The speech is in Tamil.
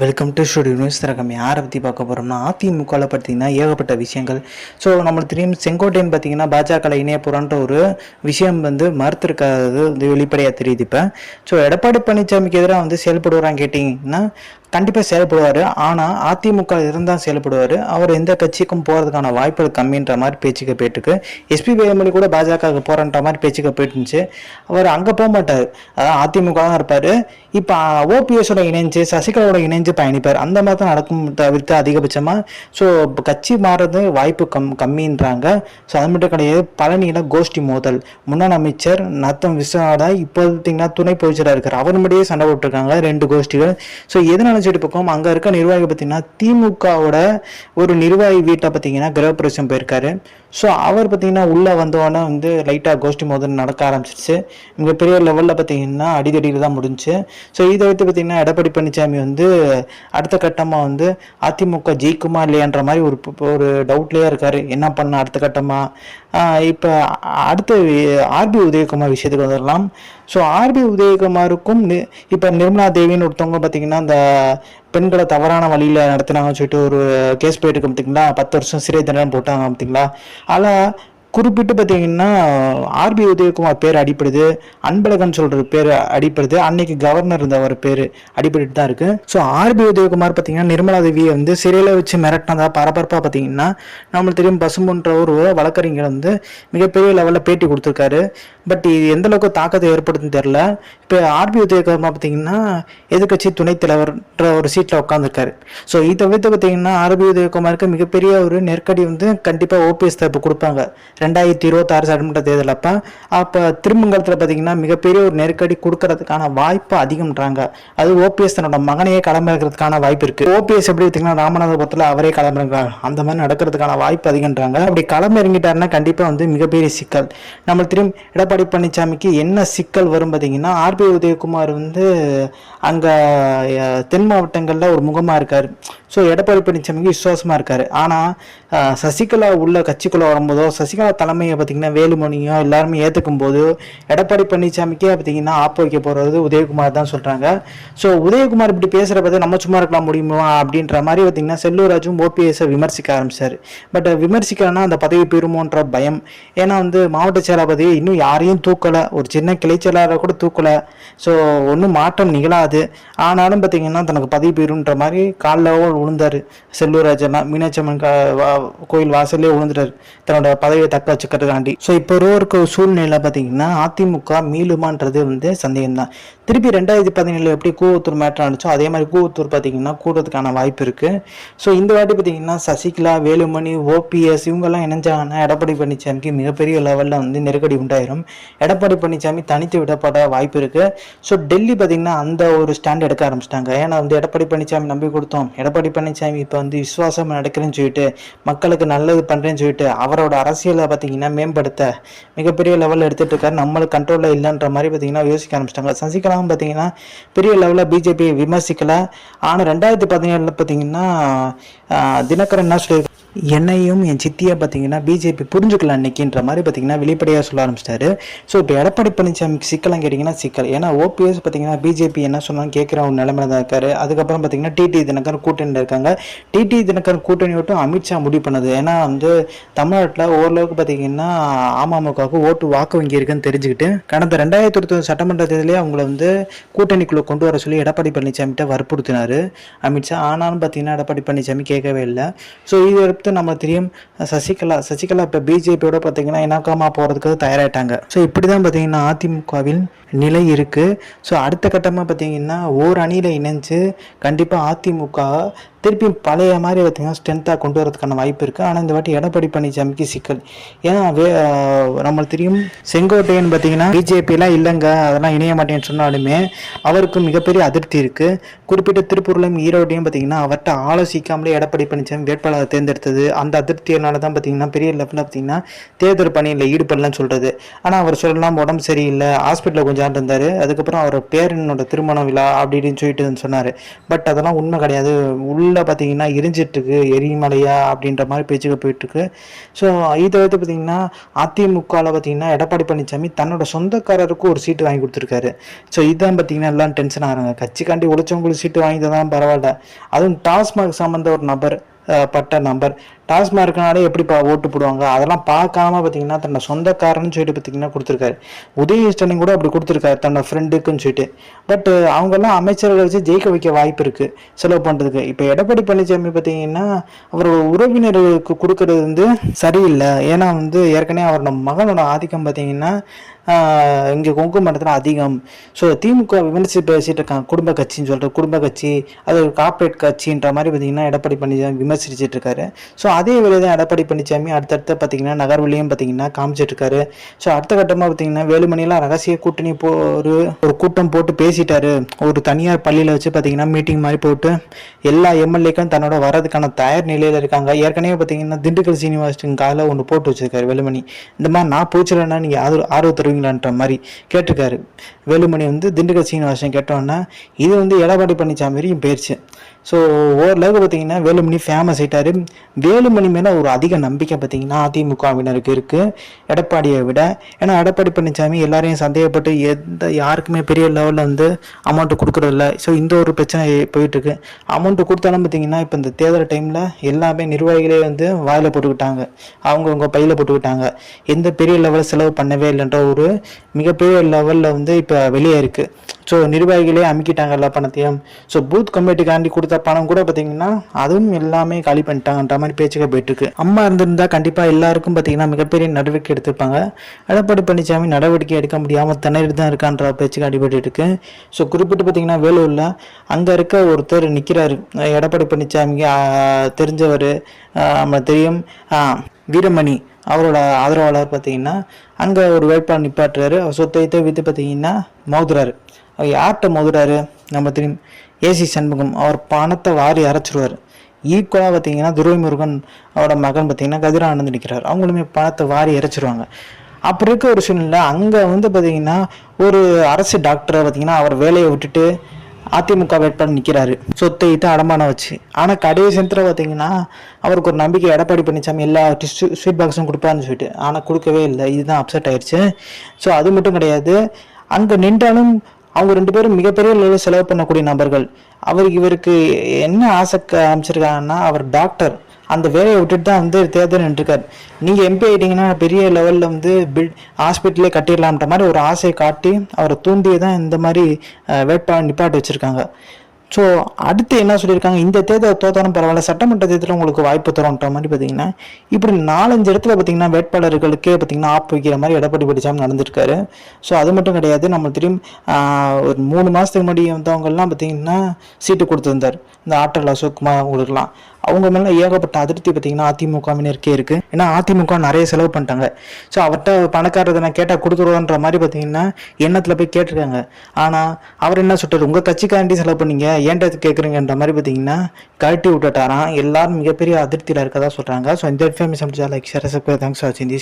வெல்கம் டு ஸ்டுடியோ நியூஸ் தரகம் யாரை பற்றி பார்க்க போகிறோம்னா அதிமுகவில் பார்த்தீங்கன்னா ஏகப்பட்ட விஷயங்கள். ஸோ நம்மளுக்கு தெரியும் செங்கோட்டையன் பார்த்தீங்கன்னா பாஜக இணைய போகிறான்ற ஒரு விஷயம் வந்து மறுத்திருக்காது வந்து வெளிப்படையாக தெரியுது இப்போ. ஸோ எடப்பாடி பழனிசாமிக்கு எதிராக வந்து செயல்படுவாரான்னு கேட்டிங்கன்னா கண்டிப்பாக செயல்படுவார். ஆனால் அதிமுக இருந்தால் செயல்படுவார். அவர் எந்த கட்சிக்கும் போகிறதுக்கான வாய்ப்புகள் கம்மின்ற மாதிரி பேச்சுக்கு போயிட்டுருக்கு. எஸ்பி வேலுமணி கூட பாஜகவுக்கு போகிறன்ற மாதிரி பேச்சுக்கு போயிட்டு இருந்துச்சு அவர் அங்கே போக மாட்டார். அதான் அதிமுக தான் இருப்பார். இப்போ ஓபிஎஸோட இணைஞ்சு சசிகலாவோட இணைஞ்சு பயணிப்பார். அந்த மாதிரி தான் நடக்கும் தவிர்த்து அதிகபட்சமாக ஸோ கட்சி மாறுறது வாய்ப்பு கம் கம்மின்றாங்க. ஸோ அது மட்டும் கிடையாது. பழனியில் கோஷ்டி மோதல். முன்னாள் அமைச்சர் நத்தம் விஸ்வநாதா இப்போ பார்த்தீங்கன்னா துணை பொதுச்சராக இருக்கார். அவர் முன்னாடியே சண்டை போட்டிருக்காங்க. ரெண்டு கோஷ்டிகள். ஸோ எதனால சைடு பக்கம் அங்கே இருக்க நிர்வாகி பார்த்தீங்கன்னா திமுகவோட ஒரு நிர்வாகி வீட்டை பார்த்தீங்கன்னா கிரகப்பிரவேசம் போயிருக்காரு. ஸோ அவர் பார்த்தீங்கன்னா உள்ளே வந்தோடனே வந்து லைட்டாக கோஷ்டி மோதல் நடக்க ஆரம்பிச்சிருச்சு. மிகப்பெரிய லெவலில் பார்த்தீங்கன்னா அடிதடியில் தான் முடிஞ்சுச்சு ஸோ இதை வைத்து பார்த்தீங்கன்னா எடப்பாடி பழனிசாமி வந்து அடுத்த கட்டமாக வந்து அதிமுக ஜெயிக்குமா இல்லையான்ற மாதிரி ஒரு ஒரு டவுட்லேயே இருக்காரு. என்ன பண்ண அடுத்த கட்டமாக இப்போ அடுத்த ஆர்பி உதயகுமார் விஷயத்துக்கு வந்துடலாம். ஸோ ஆர்பி உதயகுமாருக்கும் நி- இப்போ நிர்மலா தேவின்னு ஒருத்தவங்க பார்த்தீங்கன்னா அந்த பெண்களை தவறான வழியில் நடத்தினாங்கன்னு சொல்லிட்டு ஒரு கேஸ் போயிட்டு இருக்கு பார்த்தீங்களா பத்து வருஷம் சிறை தண்டனை போட்டாங்க பார்த்தீங்களா ஆனால் குறிப்பிட்டு பார்த்தீங்கன்னா ஆர்பி உதயகுமார் பேர் அடிப்படுது அன்பழகன் சொல்கிற பேர் அடிப்படுது அன்னைக்கு கவர்னர் இருந்தவர் பேர் அடிபட்டு தான் இருக்குது ஸோ ஆர்பி உதயகுமார் பார்த்தீங்கன்னா நிர்மலா தேவியை வந்து சிறையில் வச்சு மிரட்டினதா பரபரப்பாக பார்த்தீங்கன்னா நம்மளுக்கு தெரியும் பசும்பொன்ற ஒரு வழக்கறிஞர் வந்து மிகப்பெரிய லெவலில் பேட்டி கொடுத்துருக்காரு. பட் இது எந்த அளவுக்கு தாக்கத்தை ஏற்படுத்துன்னு தெரில இப்போ ஆர்பி உதயகுமார் பார்த்தீங்கன்னா எதிர்க்கட்சி துணைத் தலைவர்ன்ற ஒரு சீட்டில் உட்காந்துருக்காரு ஸோ இதை தவிர்த்து பார்த்தீங்கன்னா ஆர்பி உதயகுமாருக்கு மிகப்பெரிய ஒரு நெருக்கடி வந்து கண்டிப்பாக ஓபிஎஸ் தரப்பு கொடுப்பாங்க. ரெண்டாயிரத்தி இருபத்தாறு சட்டமன்ற தேர்தல் அப்போ அப்போ திருமங்கலத்தில் பார்த்தீங்கன்னா மிகப்பெரிய ஒரு நெருக்கடி கொடுக்கறதுக்கான வாய்ப்பு அதிகம்ன்றாங்க. அது ஓபிஎஸ் தன்னோட மகனையே களமிறக்கிறதுக்கான வாய்ப்பு இருக்கு. ஓபிஎஸ் எப்படி பார்த்தீங்கன்னா ராமநாதபுரத்தில் அவரே களமிறங்கிறாங்க அந்த மாதிரி நடக்கிறதுக்கான வாய்ப்பு அதிகம்ன்றாங்க. அப்படி களமிறங்கிட்டாருன்னா கண்டிப்பாக வந்து மிகப்பெரிய சிக்கல். நம்ம திரும்ப எடப்பாடி பழனிசாமிக்கு என்ன சிக்கல் வரும் பார்த்தீங்கன்னா ஆர்பி உதயகுமார் வந்து அங்கே தென் மாவட்டங்களில் ஒரு முகமாக இருக்கார். ஸோ எடப்பாடி பழனிசாமிக்கு விசுவாசமாக இருக்கார். ஆனால் சசிகலா உள்ள கட்சிக்குள்ளே வரும்போதோ சசிகலா தலைமையை பார்த்தீங்கன்னா வேலுமணியோ எல்லாருமே ஏற்றுக்கும் போது எடப்பாடி பழனிசாமிக்கே பார்த்தீங்கன்னா ஆப்பு வைக்க போகிறது உதயகுமார் தான் சொல்கிறாங்க ஸோ உதயகுமார் இப்படி பேசுகிற பார்த்து நம்ம சும்மா இருக்கலாம் முடியுமா அப்படின்ற மாதிரி பார்த்தீங்கன்னா செல்லூராஜும் ஓபிஎஸை விமர்சிக்க ஆரம்பிச்சார். பட் விமர்சிக்கிறேன்னா அந்த பதவி பெறுமோன்ற பயம். ஏன்னா வந்து மாவட்ட செயலாபதி இன்னும் யாரையும் தூக்கலை. ஒரு சின்ன கிளை செயலாளரை கூட தூக்கலை. ஸோ ஒன்றும் மாற்றம் நிகழாது. ஆனாலும் பார்த்தீங்கன்னா தனக்கு பதவி பெறுன்ற மாதிரி காலில் விழுந்தார் செல்லூராஜெல்லாம் மீனாட்சி அம்மன் வா- கோயில் வாசல்லே விழுந்துட்டார். தன்னோட பதவியை தக்க வச்சுக்கிறதுக்காண்டி. ஸோ இப்போ இருக்க சூழ்நிலை பார்த்தீங்கன்னா அதிமுக மீளுமான்றது வந்து சந்தேகம் தான் திருப்பி ரெண்டாயிரத்தி பதினேழு எப்படி கூவத்தூர் மேட்டர் ஆனிச்சோ அதே மாதிரி கூவத்தூர் பார்த்தீங்கன்னா கூடுறதுக்கான வாய்ப்பு இருக்குது ஸோ இந்த வாட்டி பார்த்தீங்கன்னா சசிகலா வேலுமணி ஓபிஎஸ் இவங்கெல்லாம் இணைஞ்சாங்கன்னா எடப்பாடி பழனிசாமிக்கு மிகப்பெரிய லெவலில் வந்து நெருக்கடி உண்டாயிரும். எடப்பாடி பழனிசாமி தனித்து விடப்பட வாய்ப்பு இருக்குது ஸோ டெல்லி பார்த்தீங்கன்னா அந்த ஒரு ஸ்டாண்ட் எடுக்க ஆரம்பிச்சிட்டாங்க. ஏன்னா வந்து எடப்பாடி பழனிசாமி நம்பி கொடுத்தோம். எடப்பாடி பழனிசாமி இப்போ வந்து விசுவாசம் நடக்கிறேன்னு சொல்லிட்டு மக்களுக்கு நல்லது பண்ணுறேன்னு சொல்லிட்டு அவரோட அரசியலை பார்த்தீங்கன்னா மேம்படுத்த மிகப்பெரிய லெவலில் எடுத்துட்டு இருக்காரு. நம்மளுக்கு கண்ட்ரோலில் இல்லைன்ற மாதிரி பார்த்தீங்கன்னா யோசிக்க ஆரம்பிச்சிட்டாங்க. சசிகலாவும் பார்த்தீங்கன்னா பெரிய லெவலில் பிஜேபி விமர்சிக்கல. ஆனால் ரெண்டாயிரத்தி பதினேழில் பார்த்தீங்கன்னா தினகரன் என்ன சொல்லி என்னையும் என் சித்தியை பார்த்தீங்கன்னா பிஜேபி புரிஞ்சுக்கலாம் அன்னைக்குன்ற மாதிரி பார்த்தீங்கன்னா வெளிப்படையாக சொல்ல ஆரம்பிச்சிட்டாரு. ஸோ இப்போ எடப்பாடி பழனிசாமிக்கு சிக்கலாம் கேட்டிங்கன்னா சிக்கல். ஏன்னா ஓபிஎஸ் பார்த்தீங்கன்னா பிஜேபி என்ன சொன்னாலும் கேட்குற ஒரு நிலைமையில தான் இருக்காரு. அதுக்கப்புறம் பார்த்தீங்கன்னா டிடி தினகரன் கூட்டணியில் இருக்காங்க. டிடி தினகரன் கூட்டணி விட்டு அமித்ஷா முடிவு பண்ணது. ஏன்னா வந்து தமிழ்நாட்டில் ஓரளவுக்கு பார்த்தீங்கன்னா அமமுகவுக்கு ஓட்டு வாக்கு வங்கி இருக்குன்னு தெரிஞ்சுக்கிட்டு கடந்த ரெண்டாயிரத்தி இருபத்தி சட்டமன்ற தேர்தலே அவங்கள வந்து கூட்டணிக்குள்ளே கொண்டு வர சொல்லி எடப்பாடி பழனிசாமிகிட்ட வற்புறுத்தினார் அமித்ஷா ஆனாலும் பார்த்தீங்கன்னா எடப்பாடி பழனிசாமி கேட்கவே இல்லை. ஸோ இது அடுத்து நம்ம தெரியும் சசிகலா. சசிகலா இப்போ பிஜேபியோட பார்த்தீங்கன்னா இணக்கமாக போகிறதுக்கு தயாராகிட்டாங்க ஸோ இப்படி தான் பார்த்தீங்கன்னா அதிமுகவில் நிலை இருக்குது ஸோ அடுத்த கட்டமாக பார்த்தீங்கன்னா ஓர் அணியில் இணைஞ்சு கண்டிப்பாக அதிமுக திருப்பி பழைய மாதிரி பார்த்தீங்கன்னா ஸ்ட்ரென்த்தாக கொண்டு வரதுக்கான வாய்ப்பு இருக்குது ஆனால் இந்த வாட்டி எடப்பாடி பழனிசாமிக்கு சிக்கல். ஏன்னா வே நம்மளுக்கு தெரியும் செங்கோட்டையன் பார்த்தீங்கன்னா பிஜேபிலாம் இல்லைங்க. அதெல்லாம் இணைய மாட்டேன்னு சொன்னாலுமே அவருக்கு மிகப்பெரிய அதிருப்தி இருக்குது குறிப்பிட்ட திருப்பூர்லையும் ஈரோட்டையும் பார்த்தீங்கன்னா அவர்கிட்ட ஆலோசிக்காமலே எடப்பாடி பழனிசாமி வேட்பாளரை தேர்ந்தெடுத்தது. அந்த அதிருப்தியினால தான் பார்த்தீங்கன்னா பெரிய லெவலில் பார்த்தீங்கன்னா தேர்தல் பணியில் ஈடுபடலன்னு சொல்கிறது ஆனால் அவர் சொல்லலாம் உடம்பு சரியில்லை ஹாஸ்பிட்டலில் கொஞ்சம் ஆண்டு இருந்தார். அதுக்கப்புறம் அவர் பேரனோட திருமண விழா அப்படி இப்படின்னு சொல்லிட்டு சொன்னார். பட் அதெல்லாம் உண்மை கிடையாது. உள்ள ஃபுல்லாக பார்த்தீங்கன்னா எரிஞ்சிட்ருக்கு எரிமலையா அப்படின்ற மாதிரி பேச்சுக்கு போயிட்டுருக்கு. ஸோ இதை வந்து பார்த்தீங்கன்னா அதிமுகவில் பார்த்தீங்கன்னா எடப்பாடி பழனிசாமி தன்னோட சொந்தக்காரருக்கு ஒரு சீட்டு வாங்கி கொடுத்துருக்காரு. ஸோ இதுதான் பார்த்தீங்கன்னா எல்லாம் டென்ஷன் ஆகிறாங்க. கட்சிக்காண்டி உழைச்சவங்களுக்கு சீட்டு வாங்கி தான் பரவாயில்ல. அதுவும் டாஸ்மாக் சம்மந்த ஒரு நபர் பட்ட நம்பர் டாஸ்மார்க்னாலே எப்படிப்பா ஓட்டு போடுவாங்க? அதெல்லாம் பார்க்காம பார்த்தீங்கன்னா தன்னோட சொந்தக்காரன்னு சொல்லிட்டு பார்த்தீங்கன்னா கொடுத்துருக்காரு. உதயநிஷ்டனும் கூட அப்படி கொடுத்துருக்காரு தன்னோட ஃப்ரெண்டுக்குன்னு சொல்லிட்டு. பட் அவங்கெல்லாம் அமைச்சர்களை வச்சு ஜெயிக்க வைக்க வாய்ப்பு இருக்கு செலவு பண்ணுறதுக்கு இப்போ எடப்பாடி பழனிசாமி பார்த்தீங்கன்னா அவரோட உறவினர்களுக்கு கொடுக்கறது வந்து சரியில்லை. ஏன்னா வந்து ஏற்கனவே அவரோட மகனோட ஆதிக்கம் பார்த்தீங்கன்னா இங்கே கொங்கு மண்டலத்தில் அதிகம். ஸோ திமுக விமர்சி பேசிட்டு இருக்காங்க குடும்ப கட்சின்னு சொல்லிட்டு. குடும்ப கட்சி அது ஒரு கார்ப்பரேட் கட்சின்ற மாதிரி பார்த்தீங்கன்னா எடப்பாடி பழனிசாமி விமர்சிச்சுட்டு இருக்காரு. ஸோ அதே வேலையை தான் எடப்பாடி பழனிசாமி அடுத்தடுத்த பார்த்தீங்கன்னா நகர்வழியும் பார்த்தீங்கன்னா காமிச்சிட்ருக்காரு. ஸோ அடுத்த கட்டமாக பார்த்தீங்கன்னா வேலுமணிலாம் ரகசிய கூட்டணி போ ஒரு ஒரு கூட்டம் போட்டு பேசிட்டாரு. ஒரு தனியார் பள்ளியில் வச்சு பார்த்தீங்கன்னா மீட்டிங் மாதிரி போட்டு எல்லா எம்எல்ஏக்கும் தன்னோட வரதுக்கான தயார் நிலையில் இருக்காங்க. ஏற்கனவே பார்த்தீங்கன்னா திண்டுக்கல் சீனிவாசன் காலில் ஒன்று போட்டு வச்சிருக்காரு வேலுமணி. இந்த மாதிரி நான் போச்சிடலன்னா நீங்கள் ஆதரவு ஆர்வம் தருவீங்களான்ற மாதிரி கேட்டிருக்காரு. வேலுமணி வந்து திண்டுக்கல் சீனிவாசன் கேட்டோன்னா இது வந்து எடப்பாடி பழனிசாமி வரைக்கும் போயிடுச்சு ஸோ ஓரளவுக்கு பார்த்தீங்கன்னா வேலுமணி ஃபேமஸ் ஆகிட்டார் வேலுமணி மேலே ஒரு அதிக நம்பிக்கை பார்த்தீங்கன்னா அதிமுகவினருக்கு இருக்குது எடப்பாடியை விட. ஏன்னா எடப்பாடி பழனிசாமி எல்லாரையும் சந்தேகப்பட்டு எந்த யாருக்குமே பெரிய லெவலில் வந்து அமௌண்ட்டு கொடுக்குறதில்ல ஸோ இந்த ஒரு பிரச்சனை போயிட்டுருக்கு அமௌண்ட்டு கொடுத்தாலும் பார்த்தீங்கன்னா இப்போ இந்த தேர்தல் டைமில் எல்லாமே நிர்வாகிகளே வந்து வாயில் போட்டுக்கிட்டாங்க. அவங்கவுங்க பையில் போட்டுக்கிட்டாங்க. எந்த பெரிய லெவலில் செலவு பண்ணவே இல்லைன்ற ஒரு மிகப்பெரிய லெவலில் வந்து இப்போ வெளியே இருக்குது ஸோ நிர்வாகிகளே அமுக்கிட்டாங்க எல்லா பணத்தையும். ஸோ பூத் கமிட்டிக்காண்டி கொடுத்த பணம் கூட பார்த்தீங்கன்னா அதுவும் எல்லாமே காலி பண்ணிட்டாங்கன்ற மாதிரி பேச்சுக்க போயிட்டுருக்கு. அம்மா இருந்திருந்தா கண்டிப்பாக எல்லாருக்கும் பார்த்தீங்கன்னா மிகப்பெரிய நடவடிக்கை எடுத்திருப்பாங்க. எடப்பாடி பழனிசாமி நடவடிக்கை எடுக்க முடியாமல் திணறி தான் இருக்கான்ற பேச்சுக்கு அடிபட்டு இருக்கு. ஸோ குறிப்பிட்டு பார்த்தீங்கன்னா வேலூரில் அங்கே இருக்க ஒருத்தர் நிற்கிறாரு எடப்பாடி பழனிசாமிக்கு தெரிஞ்சவர் நம்ம தெரியும். வீரமணி அவரோட ஆதரவாளர் பார்த்தீங்கன்னா அங்கே ஒரு வேட்பாளர் நிப்பாட்டுறாரு. அவர் சொத்தை வித்து பார்த்தீங்கன்னா மோதுறாரு. அவர் யார்கிட்ட மோதுறாரு? நம்ம தெரியும் ஏசி சண்முகம் அவர் பணத்தை வாரி அரைச்சிருவார். ஈக்குவலாக பார்த்தீங்கன்னா துரைமுருகன் அவரோட மகன் பார்த்தீங்கன்னா கதிரானந்த் நிற்கிறார் அவங்களுமே பணத்தை வாரி இறைச்சிருவாங்க அப்படி இருக்க ஒரு சூழ்நிலை அங்கே வந்து பார்த்தீங்கன்னா ஒரு அரசு டாக்டரை பார்த்தீங்கன்னா அவர் வேலையை விட்டுட்டு அதிமுக வேட்பாளர் நிற்கிறாரு சொத்தை இட்டு அடமானம் வச்சு. ஆனால் கடைசி நேரத்தில் பார்த்தீங்கன்னா அவருக்கு ஒரு நம்பிக்கை எடப்பாடி பழனிசாமி எல்லா டிஸ்ட்ரி ஸ்வீட் பாக்ஸும் கொடுப்பான்னு சொல்லிட்டு ஆனால் கொடுக்கவே இல்லை. இதுதான் அப்செட் ஆயிடுச்சு. ஸோ அது மட்டும் கிடையாது. அங்கே நின்றாலும் அவங்க ரெண்டு பேரும் மிகப்பெரிய அளவில் செலவு பண்ணக்கூடிய நபர்கள். அவருக்கு இவருக்கு என்ன ஆசை அமைச்சிருக்காங்கன்னா அவர் டாக்டர் அந்த வேலையை விட்டுட்டு தான் வந்து தேர்தல் நின்றுருக்கார். நீங்கள் எம்பி ஆகிட்டீங்கன்னா பெரிய லெவலில் வந்து பில் ஹாஸ்பிட்டலே கட்டிடலாம்ன்ற மாதிரி ஒரு ஆசையை காட்டி அவரை தூண்டியே தான் இந்த மாதிரி வேட்பாளர் நிப்பாட்டி வச்சுருக்காங்க. ஸோ அடுத்து என்ன சொல்லியிருக்காங்க? இந்த தேர்தல் தோத்தாலும் பரவாயில்ல சட்டமன்ற தேர்தலில் உங்களுக்கு வாய்ப்பு தரோன்ற மாதிரி பார்த்தீங்கன்னா இப்படி நாலஞ்சு இடத்துல பார்த்தீங்கன்னா வேட்பாளர்களுக்கே பார்த்தீங்கன்னா ஆப் வைக்கிற மாதிரி எடப்பாடி பழனிசாமி நடந்திருக்காரு. ஸோ அது மட்டும் கிடையாது நம்ம தெரியும் ஒரு மூணு மாதத்துக்கு முன்னாடி வந்தவங்கெல்லாம் பார்த்தீங்கன்னா சீட்டு கொடுத்துருந்தார். இந்த ஆற்றல் அசோக்குமார் அவங்களுக்குலாம் அவங்க மேலே ஏகப்பட்ட அதிருப்தி பார்த்தீங்கன்னா அதிமுகவினருக்கே இருக்குது ஏன்னா அதிமுக நிறைய செலவு பண்ணிட்டாங்க. ஸோ அவர்கிட்ட பணக்காரதை நான் கேட்டால் கொடுத்துருவோன்ற மாதிரி பார்த்தீங்கன்னா எண்ணத்தில் போய் கேட்டிருக்காங்க. ஆனால் அவர் என்ன சொல்கிறார் உங்கள் கட்சிக்காண்டி செலவு பண்ணீங்க. ஏன்டா கேட்குறீங்கன்ற மாதிரி பார்த்தீங்கன்னா கழட்டி விட்டுட்டாராம். எல்லாரும் மிகப்பெரிய அதிருப்தியில் இருக்கதா சொல்கிறாங்க ஸோ இந்த information like share thanks for வாட்சிங்